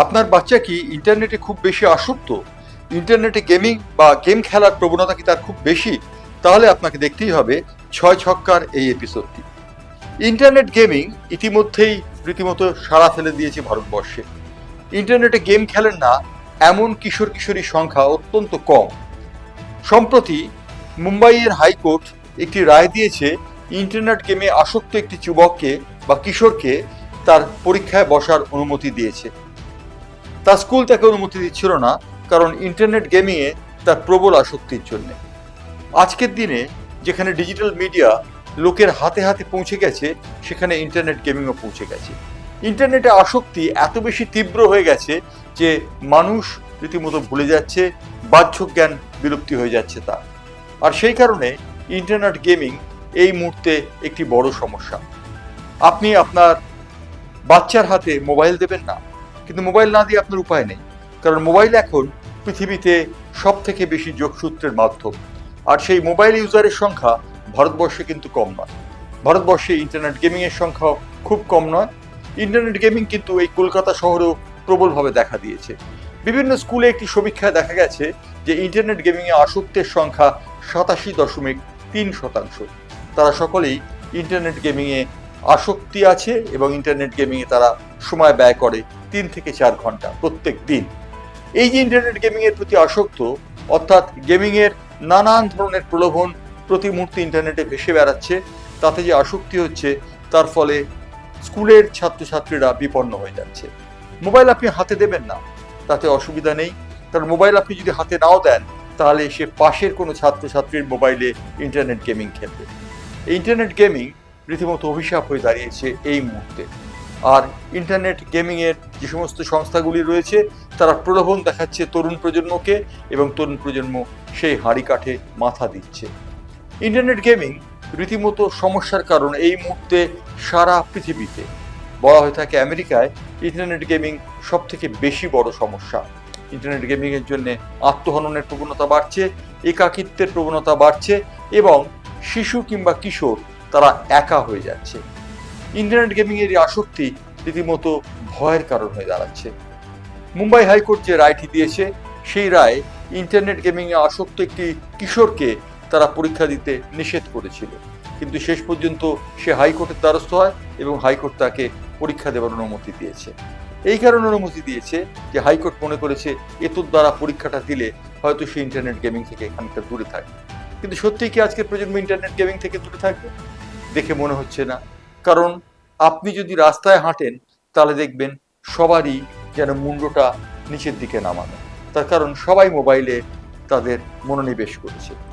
আপনার বাচ্চা কি ইন্টারনেটে খুব বেশি আসক্ত? ইন্টারনেটে গেমিং বা গেম খেলার প্রবণতা কি তার খুব বেশি? তাহলে আপনাকে দেখতেই হবে ছয় ছক্কার এই এপিসোডটি ইন্টারনেট গেমিং ইতিমধ্যেই রীতিমতো সাড়া ফেলে দিয়েছে ভারতবর্ষে। ইন্টারনেটে গেম খেলেন না এমন কিশোর কিশোরীর সংখ্যা অত্যন্ত কম। সম্প্রতি মুম্বাইয়ের হাইকোর্ট একটি রায় দিয়েছে, ইন্টারনেট গেমে আসক্ত একটি যুবককে বা কিশোরকে তার পরীক্ষায় বসার অনুমতি দিয়েছে। তার স্কুল তাকে অনুমতি দিচ্ছিল না, কারণ ইন্টারনেট গেমিংয়ে তার প্রবল আসক্তির জন্য। আজকের দিনে যেখানে ডিজিটাল মিডিয়া লোকের হাতে হাতে পৌঁছে গেছে, সেখানে ইন্টারনেট গেমিংও পৌঁছে গেছে। ইন্টারনেটে আসক্তি এত বেশি তীব্র হয়ে গেছে যে মানুষ রীতিমতো ভুলে যাচ্ছে বাহ্য জ্ঞান বিলুপ্তি হয়ে যাচ্ছে তা আর সেই কারণে ইন্টারনেট গেমিং এই মুহূর্তে একটি বড় সমস্যা। আপনি আপনার বাচ্চার হাতে মোবাইল দেবেন না, কিন্তু মোবাইল না দিয়ে আপনার উপায় নেই। কারণ মোবাইল এখন পৃথিবীতে সব থেকে বেশি যোগসূত্রের মাধ্যম। আর সেই মোবাইল ইউজারের সংখ্যা ভারতবর্ষে কিন্তু কম নয়। ভারতবর্ষে ইন্টারনেট গেমিংয়ের সংখ্যাও খুব কম নয়। ইন্টারনেট গেমিং কিন্তু এই কলকাতা শহরেও প্রবলভাবে দেখা দিয়েছে। বিভিন্ন স্কুলে একটি সমীক্ষায় দেখা গেছে যে ইন্টারনেট গেমিংয়ে আসক্তের সংখ্যা সাতাশি দশমিক তিন শতাংশ। তারা সকলেই ইন্টারনেট গেমিংয়ে আসক্তি আছে এবং ইন্টারনেট গেমিংয়ে তারা সময় ব্যয় করে তিন থেকে চার ঘণ্টা প্রত্যেক দিন। এই যে ইন্টারনেট গেমিং এর প্রতি আসক্ত, অর্থাৎ গেমিং এর নানান ধরনের প্রলোভন প্রতি মুহূর্তে ইন্টারনেটে ভেসে বেড়াচ্ছে, তাতে যে আসক্তি হচ্ছে, তার ফলে স্কুলের ছাত্রছাত্রীরা বিপন্ন হয়ে যাচ্ছে। মোবাইল আপনি হাতে দেবেন না। তাতে অসুবিধা নেই। কারণ মোবাইল আপনি যদি হাতে নাও দেন, তাহলে সে পাশের কোনো ছাত্রছাত্রীর মোবাইলে ইন্টারনেট গেমিং খেলবে। ইন্টারনেট গেমিং রীতিমতো অভিশাপ হয়ে দাঁড়িয়েছে এই মুহূর্তে। আর ইন্টারনেট গেমিংয়ের যে সমস্ত সংস্থাগুলি রয়েছে, তারা প্রলোভন দেখাচ্ছে তরুণ প্রজন্মকে এবং তরুণ প্রজন্ম সেই হাঁড়ি কাঠে মাথা দিচ্ছে। ইন্টারনেট গেমিং রীতিমতো সমস্যার কারণ এই মুহূর্তে সারা পৃথিবীতে। বলা হয়ে থাকে আমেরিকায় ইন্টারনেট গেমিং সব থেকে বেশি বড় সমস্যা। ইন্টারনেট গেমিংয়ের জন্য আত্মহননের প্রবণতা বাড়ছে, একাকিত্বের প্রবণতা বাড়ছে এবং শিশু কিংবা কিশোর তারা একা হয়ে যাচ্ছে। ইন্টারনেট গেমিং এর আসক্তি রীতিমতো ভয়ের কারণ হয়ে দাঁড়াচ্ছে। মুম্বাই হাইকোর্ট যে রায়টি দিয়েছে, সেই রায় ইন্টারনেট গেমিং এ আসক্ত একটি কিশোরকে তারা পরীক্ষা দিতে নিষেধ করেছিল। কিন্তু শেষ পর্যন্ত সে হাইকোর্টের দ্বারস্থ হয় এবং হাইকোর্ট তাকে পরীক্ষা দেওয়ার অনুমতি দিয়েছে। এই কারণে অনুমতি দিয়েছে যে হাইকোর্ট মনে করেছে এতর দ্বারা পরীক্ষাটা দিলে হয়তো সে ইন্টারনেট গেমিং থেকে খানিকটা দূরে থাকবে। কিন্তু সত্যিই কি আজকের প্রজন্ম ইন্টারনেট গেমিং থেকে দূরে থাকবে? দেখে মনে হচ্ছে না। কারণ আপনি যদি রাস্তায় হাঁটেন, তাহলে দেখবেন সবারই যেন মুন্ডটা নিচের দিকে নামানো। তার কারণ সবাই মোবাইলে তাদের মনোনিবেশ করেছে।